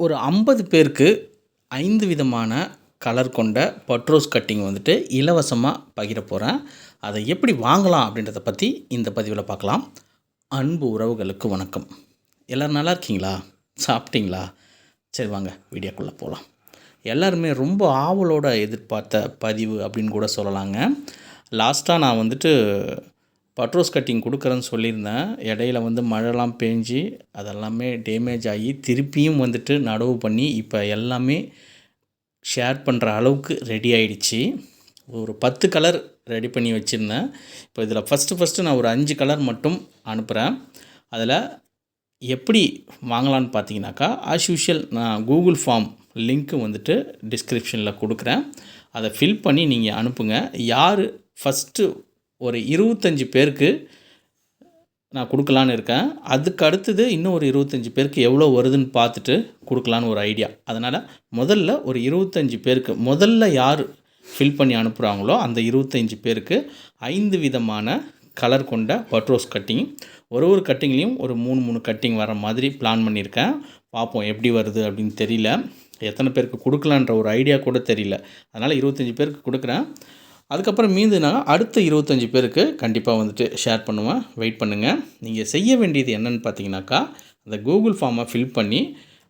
ஒரு ஐம்பது பேருக்கு ஐந்து விதமான கலர் கொண்ட பட்ரோஸ் கட்டிங் வந்துட்டு இலவசமாக பகிர போகிறேன் அதை எப்படி வாங்கலாம் அப்படின்றத பற்றி இந்த பதிவில் பார்க்கலாம். அன்பு உறவுகளுக்கு வணக்கம். எல்லோரும் நல்லா இருக்கீங்களா? சாப்பிட்டீங்களா? சரி வாங்க வீடியோக்குள்ளே போகலாம் எல்லாருமே ரொம்ப ஆவலோட எதிர்பார்த்த பதிவு அப்படின்னு கூட சொல்லலாங்க. லாஸ்ட்டாக நான் வந்துட்டு பட்ரோஸ் கட்டிங் கொடுக்குறேன்னு சொல்லியிருந்தேன். இடையில வந்து மழைலாம் பேஞ்சு அதெல்லாமே டேமேஜ் ஆகி திருப்பியும் வந்துட்டு நடவு பண்ணி இப்போ எல்லாமே ஷேர் பண்ணுற அளவுக்கு ரெடி ஆயிடுச்சு. ஒரு பத்து கலர் ரெடி பண்ணி வச்சுருந்தேன். இப்போ இதில் ஃபஸ்ட்டு ஃபஸ்ட்டு நான் ஒரு அஞ்சு கலர் மட்டும் அனுப்புகிறேன் அதில் எப்படி வாங்கலான்னு பார்த்தீங்கன்னாக்கா ஆஸ் யூஷுவல் நான் கூகுள் ஃபார்ம் லிங்க்கு வந்துட்டு டிஸ்கிரிப்ஷனில் கொடுக்குறேன். அதை ஃபில் பண்ணி நீங்கள் அனுப்புங்க. யார் ஃபஸ்ட்டு ஒரு இருபத்தஞ்சி பேருக்கு நான் கொடுக்கலான்னு இருக்கேன். அதுக்கு அடுத்தது இன்னும் ஒரு இருபத்தஞ்சி பேருக்கு எவ்வளோ வருதுன்னு பார்த்துட்டு கொடுக்கலான்னு ஒரு ஐடியா. அதனால் முதல்ல ஒரு இருபத்தஞ்சி பேருக்கு முதல்ல யார் ஃபில் பண்ணி அனுப்புகிறாங்களோ அந்த இருபத்தஞ்சி பேருக்கு ஐந்து விதமான கலர் கொண்ட பட்ரோஸ் கட்டிங் ஒரு ஒரு கட்டிங்லேயும் ஒரு மூணு மூணு கட்டிங் வர மாதிரி பிளான் பண்ணியிருக்கேன். பார்ப்போம் எப்படி வருது அப்படின்னு தெரியல. எத்தனை பேருக்கு கொடுக்கலான்ற ஒரு ஐடியா கூட தெரியல. அதனால் இருபத்தஞ்சி பேருக்கு கொடுக்குறேன். அதுக்கப்புறம் மீந்துனாங்க அடுத்த இருபத்தஞ்சி பேருக்கு கண்டிப்பாக வந்துட்டு ஷேர் பண்ணுவேன். வெயிட் பண்ணுங்கள் நீங்கள் செய்ய வேண்டியது என்னென்னு பார்த்தீங்கன்னாக்கா அந்த கூகுள் ஃபார்மை ஃபில் பண்ணி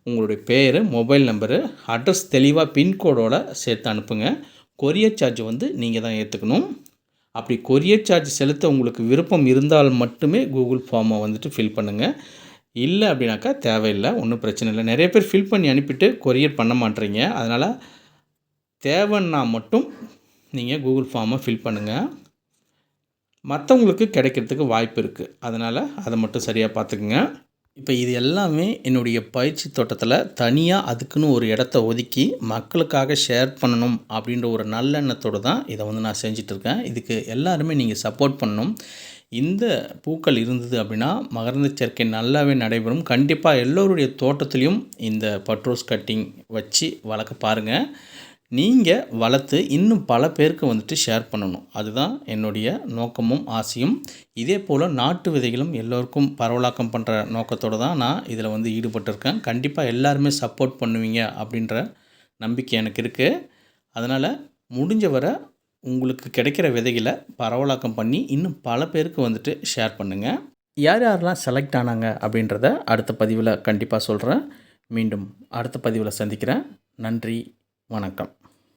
உங்களுடைய பேர் மொபைல் நம்பரு அட்ரஸ் தெளிவாக பின்கோடோடு சேர்த்து அனுப்புங்க. கொரியர் சார்ஜ் வந்து நீங்கள் தான் ஏற்றுக்கணும் அப்படி கொரியர் சார்ஜ் செலுத்த உங்களுக்கு விருப்பம் இருந்தால் மட்டுமே கூகுள் ஃபார்மை வந்துட்டு ஃபில் பண்ணுங்கள் இல்லை அப்படின்னாக்கா தேவையில்லை ஒன்றும் பிரச்சனை இல்லை. நிறைய பேர் ஃபில் பண்ணி அனுப்பிட்டு கொரியர் பண்ண மாட்டேறீங்க. அதனால் தேவைன்னா மட்டும் நீங்கள் கூகுள் ஃபார்மை ஃபில் பண்ணுங்கள் மற்றவங்களுக்கு கிடைக்கிறதுக்கு வாய்ப்பு இருக்குது அதனால் அதை மட்டும் சரியாக பார்த்துக்குங்க. இப்போ இது எல்லாமே என்னுடைய பயிற்சி தோட்டத்தில் தனியாக அதுக்குன்னு ஒரு இடத்த ஒதுக்கி மக்களுக்காக ஷேர் பண்ணணும் அப்படின்ற ஒரு நல்லெண்ணத்தோடு தான் இதை வந்து நான் செஞ்சிட்ருக்கேன் இதுக்கு எல்லாருமே நீங்கள் சப்போர்ட் பண்ணணும். இந்த பூக்கள் இருந்தது அப்படின்னா மகரந்த சேர்க்கை நல்லாவே நடைபெறும். கண்டிப்பாக எல்லோருடைய தோட்டத்துலேயும் இந்த பட்ரோஸ் கட்டிங் வச்சு வளர்க்க பாருங்கள் நீங்கள் வளர்த்து இன்னும் பல பேருக்கு வந்துட்டு ஷேர் பண்ணணும். அதுதான் என்னுடைய நோக்கமும் ஆசையும். இதே போல் நாட்டு விதைகளும் எல்லோருக்கும் பரவலாக்கம் பண்ணுற நோக்கத்தோடு தான் நான் இதில் வந்து ஈடுபட்டிருக்கேன். கண்டிப்பாக எல்லாருமே சப்போர்ட் பண்ணுவீங்க அப்படின்ற நம்பிக்கை எனக்கு இருக்குது அதனால் முடிஞ்ச வரை உங்களுக்கு கிடைக்கிற விதைகளை பரவலாக்கம் பண்ணி இன்னும் பல பேருக்கு வந்துட்டு ஷேர் பண்ணுங்கள் யார் யாரெல்லாம் செலக்ட் ஆனாங்க அப்படின்றத அடுத்த பதிவில் கண்டிப்பாக சொல்கிறேன் மீண்டும் அடுத்த பதிவில் சந்திக்கிறேன். நன்றி வணக்கம்.